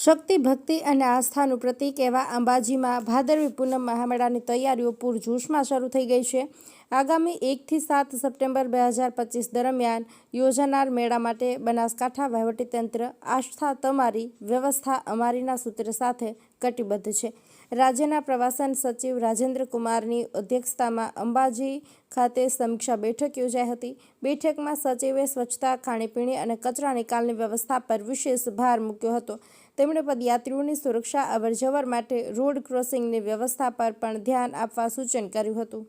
શક્તિ, ભક્તિ અને આસ્થાનું પ્રતીક એવા અંબાજીમાં ભાદરવી પૂનમ મહામેળાની તૈયારીઓ પૂરજોશમાં શરૂ થઈ ગઈ છે. આગામી એકથી સાત સપ્ટેમ્બર બે હજાર પચીસ દરમિયાન યોજાનાર મેળા માટે બનાસકાંઠા વહીવટીતંત્ર આસ્થા તમારી વ્યવસ્થા અમારીના સૂત્ર સાથે કટિબદ્ધ છે. રાજ્યના પ્રવાસન સચિવ રાજેન્દ્ર કુમારની અધ્યક્ષતામાં અંબાજી ખાતે સમીક્ષા બેઠક યોજાઈ હતી. બેઠકમાં સચિવે સ્વચ્છતા, ખાણીપીણી અને કચરા નિકાલની વ્યવસ્થા પર વિશેષ ભાર મૂક્યો હતો. તેમણે પદયાત્રીઓની સુરક્ષા અવરજવર માટે રોડ ક્રોસિંગની વ્યવસ્થા પર પણ ધ્યાન આપવા સૂચન કર્યું હતું.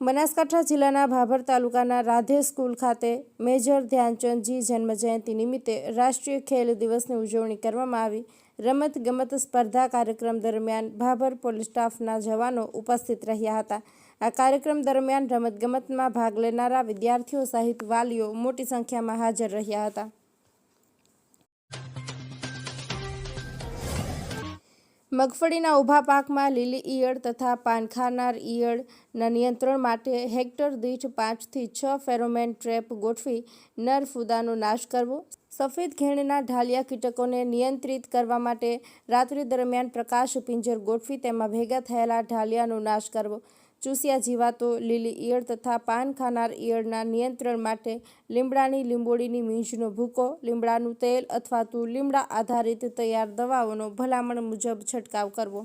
બનાસકાંઠા જિલ્લાના ભાભર તાલુકાના રાધે સ્કૂલ ખાતે મેજર ધ્યાનચંદજી જન્મજયંતિ નિમિત્તે રાષ્ટ્રીય ખેલ દિવસની ઉજવણી કરવામાં આવી. રમત ગમત સ્પર્ધા કાર્યક્રમ દરમિયાન ભાભર પોલીસ સ્ટાફના જવાનો ઉપસ્થિત રહ્યા હતા. આ કાર્યક્રમ દરમિયાન રમતગમતમાં ભાગ લેનારા વિદ્યાર્થીઓ સહિત વાલીઓ મોટી સંખ્યામાં હાજર રહ્યા હતા. મગફળીના ઊભા પાકમાં લીલી ઈયળ તથા પાન ખાનાર ઈયળના નિયંત્રણ માટે હેક્ટર દીઠ પાંચથી છ ફેરોમેન ટ્રેપ ગોઠવી નર ફૂદાનો નાશ કરવો, સફેદ ઘેણના ઢાલિયા કીટકોને નિયંત્રિત કરવા માટે રાત્રિ દરમિયાન પ્રકાશ પિંજર ગોઠવી તેમાં ભેગા થયેલા ઢાલિયાનો નાશ કરવો ચૂસિયા જીવાતો લીલી ઈયળ તથા પાન ખાનાર ઈયળના નિયંત્રણ માટે લીમડાની લીંબોળીની મીંજનો ભૂકો, લીમડાનું તેલ અથવા તો લીમડા આધારિત તૈયાર દવાઓનો ભલામણ મુજબ છંટકાવ કરવો.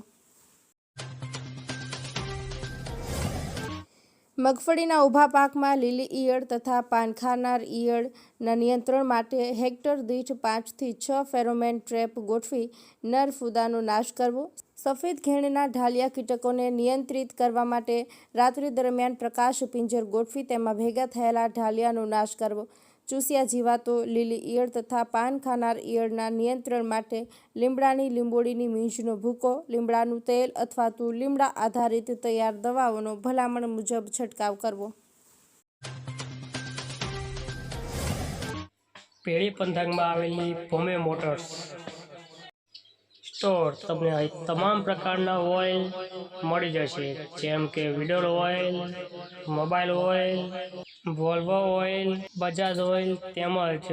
મગફળીના ઊભા પાકમાં લીલી ઈયળ તથા પાન ખાનાર ઈયળના નિયંત્રણ માટે હેક્ટર દીઠ પાંચથી છ ફેરોમેન ટ્રેપ ગોઠવી નર ફૂદાનો નાશ કરવો. સફેદ ઘેણના ઢાલિયા કીટકોને નિયંત્રિત કરવા માટે રાત્રિ દરમિયાન પ્રકાશ પિંજર ગોઠવી તેમાં ભેગા થયેલા ઢાલિયાનો નાશ કરવો. ચૂસિયા જીવાતો લીલી ઈયળ તથા પાન ખાનાર ઈયળના નિયંત્રણ માટે લીમડાની લીંબોળીની મીંજનો ભૂકો, લીમડાનું તેલ અથવા તો લીમડા આધારિત તૈયાર દવાઓનો ભલામણ મુજબ છંટકાવ કરવો. પેઢી પંથકમાં આવેલી ભોમે મોટર્સ સ્ટોર તમને તમામ પ્રકારના ઓઇલ મળી જશે. જેમ કે Veedol oil, mobile oil Volvo oil Bajaj oil તેમજ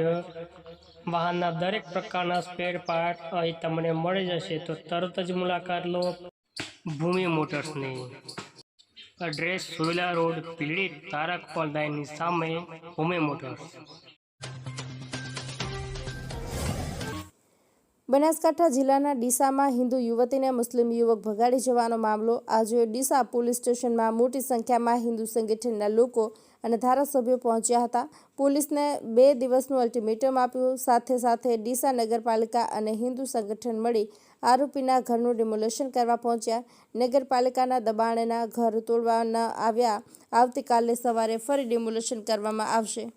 વાહનના દરેક પ્રકારના સ્પેર પાર્ટ અહીં તમને મળી જશે. તો તરત જ મુલાકાત લો ભૂમિ મોટર્સની. એડ્રેસ સુવિલા રોડ પીડિત તારક પલદાયની સામે ભૂમિ મોટર્સ. બનાસકાંઠા જિલ્લાના ડીસામાં હિન્દુ યુવતીને મુસ્લિમ યુવક ભગાડી જવાનો મામલો. આજે ડીસા પોલીસ સ્ટેશનમાં મોટી સંખ્યામાં હિન્દુ સંગઠનના લોકો અને ધારાસભ્યો પહોંચ્યા હતા. પોલીસને બે દિવસનું અલ્ટિમેટમ આપ્યું. સાથે સાથે ડીસા નગરપાલિકા અને હિન્દુ સંગઠન મળી આરોપીના ઘરનું ડિમોલેશન કરવા પહોંચ્યા. નગરપાલિકાના દબાણના ઘર તોડવાના આવ્યા. આવતીકાલે સવારે ફરી ડિમોલેશન કરવામાં આવશે.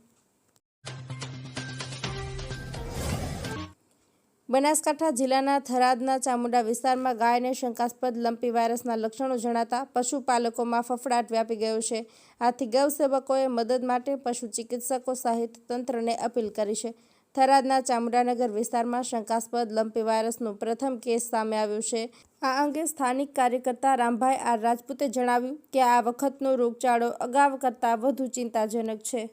બનાસકાંઠા જિલ્લાના થરાદના ચામુંડા વિસ્તારમાં ગાયને શંકાસ્પદ લંપી વાયરસના લક્ષણો જણાતા પશુપાલકોમાં ફફડાટ વ્યાપી ગયો છે. આથી ગૌસેવકોએ મદદ માટે પશુ ચિકિત્સકો સહિત તંત્રને અપીલ કરી છે. થરાદના ચામુંડાનગર વિસ્તારમાં શંકાસ્પદ લંપી વાયરસનો પ્રથમ કેસ સામે આવ્યો છે. આ અંગે સ્થાનિક કાર્યકર્તા રામભાઈ આર રાજપૂતે જણાવ્યું કે આ વખતનો રોગચાળો અગાઉ કરતાં વધુ ચિંતાજનક છે.